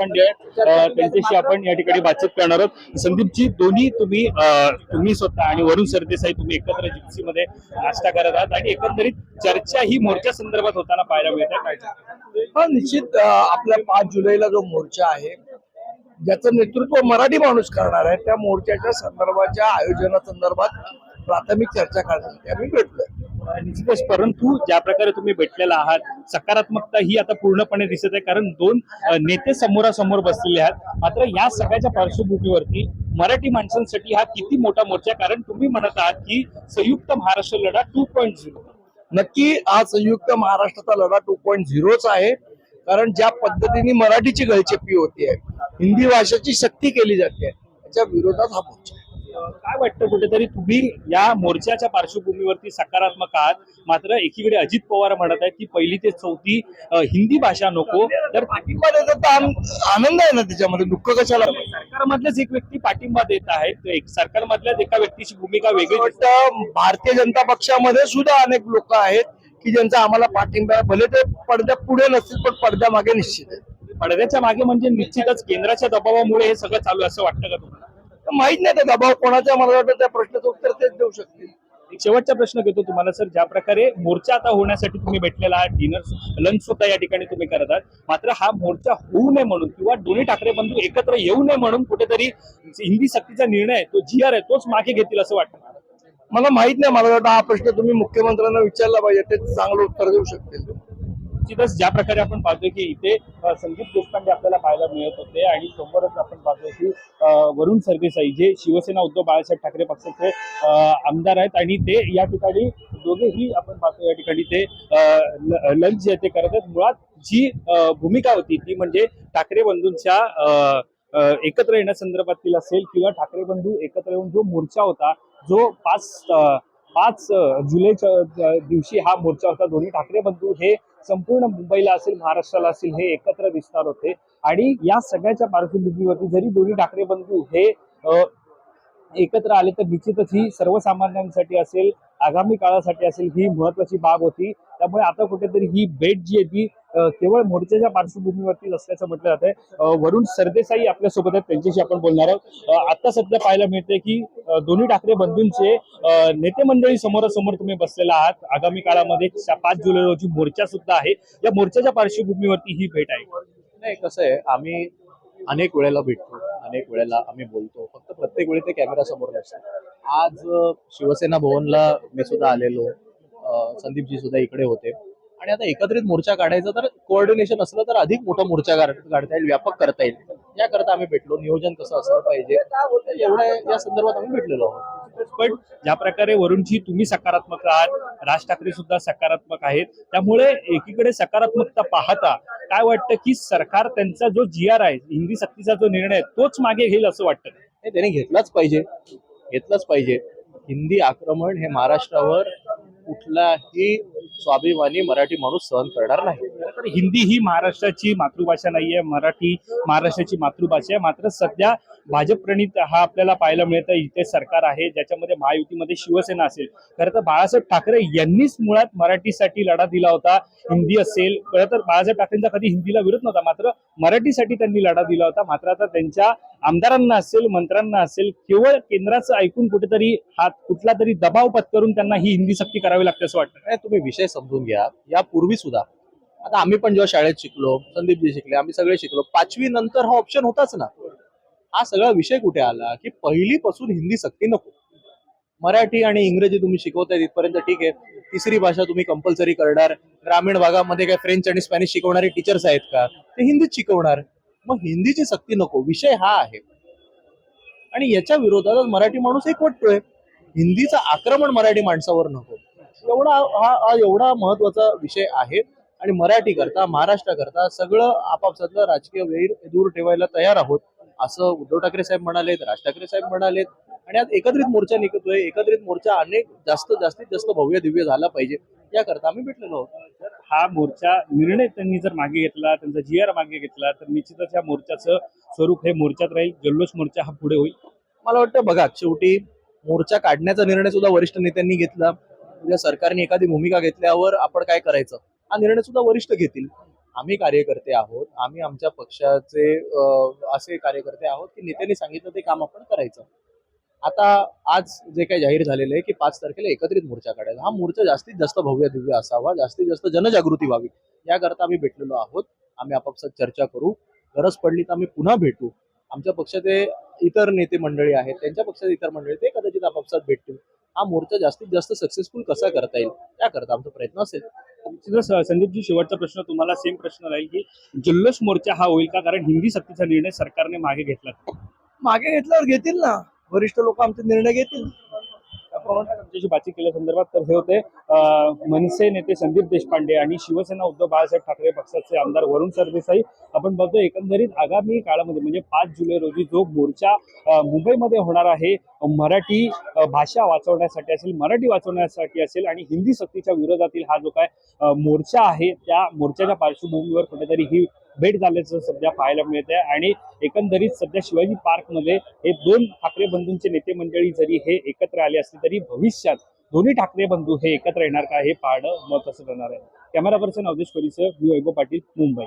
देशपांडे आहेत त्यांच्याशी आपण या ठिकाणी बातचीत करणार आहोत. संदीपजी दोन्ही तुम्ही तुम्ही स्वतः आणि वरुण सरदेसाई तुम्ही एकत्र जिप्सीमध्ये नाश्ता करत आहात आणि एकंदरीत चर्चा ही मोर्चा संदर्भात होताना पाहायला मिळत. हा निश्चित आपल्या पाच जुलैला जो मोर्चा आहे ज्याचं नेतृत्व मराठी माणूस करणार आहे त्या मोर्चाच्या संदर्भाच्या आयोजनासंदर्भात प्राथमिक चर्चा करण्यासाठी आम्ही भेटलोय. निश्चितच परंतु ज्या प्रकारे तुम्ही भेटलेला आहात सकारात्मकता ही आता पूर्णपणे दिसत आहे कारण दोन नेते समोरासमोर बसलेले आहात. मात्र या सगळ्याच्या पार्श्वभूमीवरती मराठी माणसांसाठी हा किती मोठा मोर्चा कारण तुम्ही म्हणत आहात की संयुक्त महाराष्ट्र लढा टू पॉईंट झिरो. नक्की हा संयुक्त महाराष्ट्राचा लढा टू पॉईंट झिरोच आहे कारण ज्या पद्धतीने मराठीची गळचेपी होती हिंदी भाषेची शक्ती केली जाते त्याच्या विरोधात हा मोर्चा काय वाटतं कुठेतरी तुम्ही या मोर्चाच्या पार्श्वभूमीवरती सकारात्मक आहात? मात्र एकीकडे अजित पवार म्हणत आहेत की पहिली ते चौथी हिंदी भाषा नको. तर पाठिंबा देतात तर आन- आनंद आहे ना त्याच्यामध्ये? दुःख कशाला? सरकारमधलेच एक व्यक्ती पाठिंबा देत आहेत. एक सरकारमधल्याच एका व्यक्तीची भूमिका वेगळी. वाटतं भारतीय जनता पक्षामध्ये सुद्धा अनेक लोक आहेत की ज्यांचा आम्हाला पाठिंबा आहे. भले ते पडद्या पुढे नसतील पण पडद्या मागे निश्चित आहे पडद्याच्या मागे म्हणजे निश्चितच केंद्राच्या दबावामुळे हे सगळं चालू आहे असं वाटतं का तुम्हाला? माहीत नाही त्या दबाव कोणाचा मला वाटतं त्या प्रश्नाचं उत्तर तेच देऊ शकतील. एक शेवटचा प्रश्न घेतो तुम्हाला सर. ज्या प्रकारे मोर्चा आता होण्यासाठी तुम्ही भेटलेला आहात डिनर लंच सुद्धा या ठिकाणी तुम्ही करत आहात. मात्र हा मोर्चा होऊ नये म्हणून किंवा दोन्ही ठाकरे बंधू एकत्र येऊ नये म्हणून कुठेतरी हिंदी सक्तीचा निर्णय तो जी आर आहे तोच मागे घेतील असं वाटतं मला. माहीत नाही मला वाटतं हा प्रश्न तुम्ही मुख्यमंत्र्यांना विचारला पाहिजे ते चांगलं उत्तर देऊ शकतील. निश्चितच ज्या प्रकारे आपण पाहतोय की इथे संदीप देशपांडे आपल्याला पाहायला मिळत होते आणि समोरच आपण पाहतोय की वरुण सरदेसाई जे शिवसेना उद्धव बाळासाहेब ठाकरे पक्षाचे आमदार आहेत आणि ते या ठिकाणी दोघेही आपण पाहतो या ठिकाणी ते लंच जे ते करत आहेत मुळात जी भूमिका होती ती म्हणजे ठाकरे बंधूंच्या एकत्र येण्यासंदर्भातील असेल किंवा ठाकरे बंधू एकत्र येऊन जो मोर्चा होता जो पाच पाच जुलैच्या दिवशी हा मोर्चा होता. दोन्ही ठाकरे बंधू हे संपूर्ण मुंबईला असेल महाराष्ट्राला असेल हे एकत्र दिसणार होते. आणि या सगळ्याच्या पार्श्वभूमीवरती जरी दोन्ही ठाकरे बंधू हे एकत्र आले तर निश्चितच ही सर्वसामान्यांसाठी असेल आगामी काळासाठी असेल ही महत्वाची बाब होती. त्यामुळे आता कुठेतरी ही भेट जी आहे ती केवळ मोर्चाच्या पार्श्वभूमीवरती असल्याचं म्हटलं जात आहे वरुण सरदेसाई आपल्यासोबत आहेत त्यांच्याशी आपण बोलणार आहोत. आता सध्या पाहायला मिळते की दोन्ही ठाकरे बंधूंचे नेते मंडळी समोरासमोर तुम्ही बसलेला आहात. आगामी काळामध्ये पाच जुलै रोजी मोर्चा सुद्धा आहे. या मोर्चाच्या पार्श्वभूमीवरती ही भेट आहे. नाही कसं आहे आम्ही अनेक वेळेला भेटतो अनेक वेळेला आम्ही बोलतो. फक्त प्रत्येक वेळी ते कॅमेरा समोर नसतात. आज शिवसेना भवनला मी सुद्धा आलेलो. संदीपजी सुद्धा इकडे होते. आणि आता एकत्रित मोर्चा काढायचा तर कोऑर्डिनेशन असलं तर अधिक मोठा मोर्चा काढ- काढता येईल व्यापक करता येईल. याकरता आम्ही भेटलो. नियोजन कसं असलं पाहिजे एवढ्या या संदर्भात आम्ही भेटलेलो आहोत. पण ज्या प्रकारे वरुणजी तुम्ही सकारात्मक आहात. राज ठाकरे सुद्धा सकारात्मक आहेत. त्यामुळे एकीकडे सकारात्मकता पाहता काय वाटतं की सरकार त्यांचा जो जी आर आहे हिंदी सक्तीचा जो निर्णय तोच मागे घेईल असं वाटतं? त्याने घेतलाच पाहिजे. घेतलंच पाहिजे. हिंदी आक्रमण हे महाराष्ट्रावर कुठलाही स्वाभिमानी मराठी माणूस सहन करणार नाही. तर हिंदी ही महाराष्ट्राची मातृभाषा नाही आहे मराठी महाराष्ट्राची मातृभाषा आहे. मात्र सध्या भाजप प्रणित हा आपल्याला पाहायला मिळतं. इथे सरकार आहे ज्याच्यामध्ये महायुतीमध्ये शिवसेना असेल. खरं तर बाळासाहेब ठाकरे यांनीच मुळात मराठीसाठी लढा दिला होता. हिंदी असेल खरं तर बाळासाहेब ठाकरेंचा कधी हिंदीला विरोध नव्हता. मात्र मराठीसाठी त्यांनी लढा दिला होता. मात्र आता त्यांच्या आमदारांना असेल मंत्र्यांना असेल केवळ केंद्राचं ऐकून कुठेतरी हात कुठला तरी दबाव पत्करून त्यांना ही हिंदी सक्ती करावी लागते असं वाटतं. तुम्ही विषय समजून घ्या. यापूर्वी सुद्धा आता आम्ही पण जेव्हा शाळेत शिकलो संदीपजी शिकले आम्ही सगळे शिकलो पाचवी नंतर हा ऑप्शन होताच ना. हा सगळा विषय कुठे आला? की पहिलीपासून हिंदी सक्ती नको. मराठी आणि इंग्रजी तुम्ही शिकवताय तिथपर्यंत ठीक आहे. तिसरी भाषा तुम्ही कंपल्सरी करणार. ग्रामीण भागामध्ये काय फ्रेंच आणि स्पॅनिश शिकवणारे टीचर्स आहेत का? ते हिंदीच शिकवणार. मग हिंदीची सक्ती नको. विषय हा आहे. आणि याच्या विरोधात मराठी माणूस एकवटतोय हिंदीचं आक्रमण मराठी माणसावर नको. एवढा हा एवढा महत्त्वाचा विषय आहे. आणि मराठी करता महाराष्ट्र करता सगळं आपापसातलं राजकीय वैर दूर ठेवायला तयार आहोत. असं उद्धव ठाकरे साहेब म्हणालेत राज ठाकरे साहेब म्हणालेत आणि आज एकत्रित मोर्चा निघतोय. एकत्रित मोर्चा अनेक जास्त जास्तीत जास्त भव्य दिव्य झाला पाहिजे. याकरता आम्ही भेटलेलो आहोत. हा मोर्चा निर्णय त्यांनी जर मागे घेतला त्यांचा जी आर मागे घेतला तर निश्चितच या मोर्चाचं स्वरूप हे मोर्चात राहील. जल्लोष मोर्चा हा पुढे होईल. मला वाटतं बघा शेवटी मोर्चा काढण्याचा निर्णय सुद्धा वरिष्ठ नेत्यांनी घेतला. उद्या सरकारने एखादी भूमिका घेतल्यावर आपण काय करायचं? हा निर्णय सुद्धा वरिष्ठ घेतील. आम्ही कार्यकर्ते आहोत आम्ही आमच्या पक्षाचे असे कार्यकर्ते आहोत की नेत्यांनी सांगितलं ते काम आपण करायचं. आता आज जे काही जाहीर झालेलं आहे की पाच तारखेला एकत्रित मोर्चा काढायचा. हा मोर्चा जास्तीत जास्त भव्य दिव्य असावा जास्तीत जास्त जनजागृती व्हावी याकरता आम्ही भेटलेलो आहोत. आम्ही आपापसात चर्चा करू. गरज पडली तर आम्ही पुन्हा भेटू. आमच्या पक्षाचे इतर नेते मंडळी आहेत त्यांच्या पक्षाचे इतर मंडळी ते कदाचित आपापसात भेटतील. हा मोर्चा जास्तीत जास्त सक्सेसफुल कसा करता येईल त्याकरता आमचा प्रयत्न असेल. संदीपजी शेवटचा प्रश्न तुम्हाला सेम प्रश्न राहील की जल्लोष मोर्चा हा होईल का? कारण हिंदी सक्तीचा निर्णय सरकारने मागे घेतला. मागे घेतल्यावर घेतील ना. वरिष्ठ लोक आमचे निर्णय घेतील. त्याप्रमाणे आमच्याशी बातचीत केल्या संदर्भात तर हे होते मनसे नेते संदीप देशपांडे आणि शिवसेना उद्धव बाळासाहेब ठाकरे पक्षाचे आमदार वरुण सरदेसाई. आपण बघतो एकंदरीत आगामी काळामध्ये म्हणजे पाच जुलै रोजी जो मोर्चा मुंबईमध्ये होणार आहे मराठी भाषा वाचवण्यासाठी असेल मराठी वाचवण्यासाठी असेल आणि हिंदी सक्तीच्या विरोधातील हा जो काय मोर्चा आहे त्या मोर्चाच्या पार्श्वभूमीवर कुठेतरी ही भेट झाल्याचं सध्या पाहायला मिळत आहे आणि एकंदरीत सध्या शिवाजी पार्कमध्ये हे दोन ठाकरे बंधूंचे नेते मंडळी जरी हे एकत्र आले असले तरी भविष्यात दोन्ही ठाकरे बंधू हे एकत्र येणार का हे पाहणं महत्वाचं ठरणार आहे. कॅमेरा पर्सन अवधेश परिसर मी वैभव पाटील मुंबई.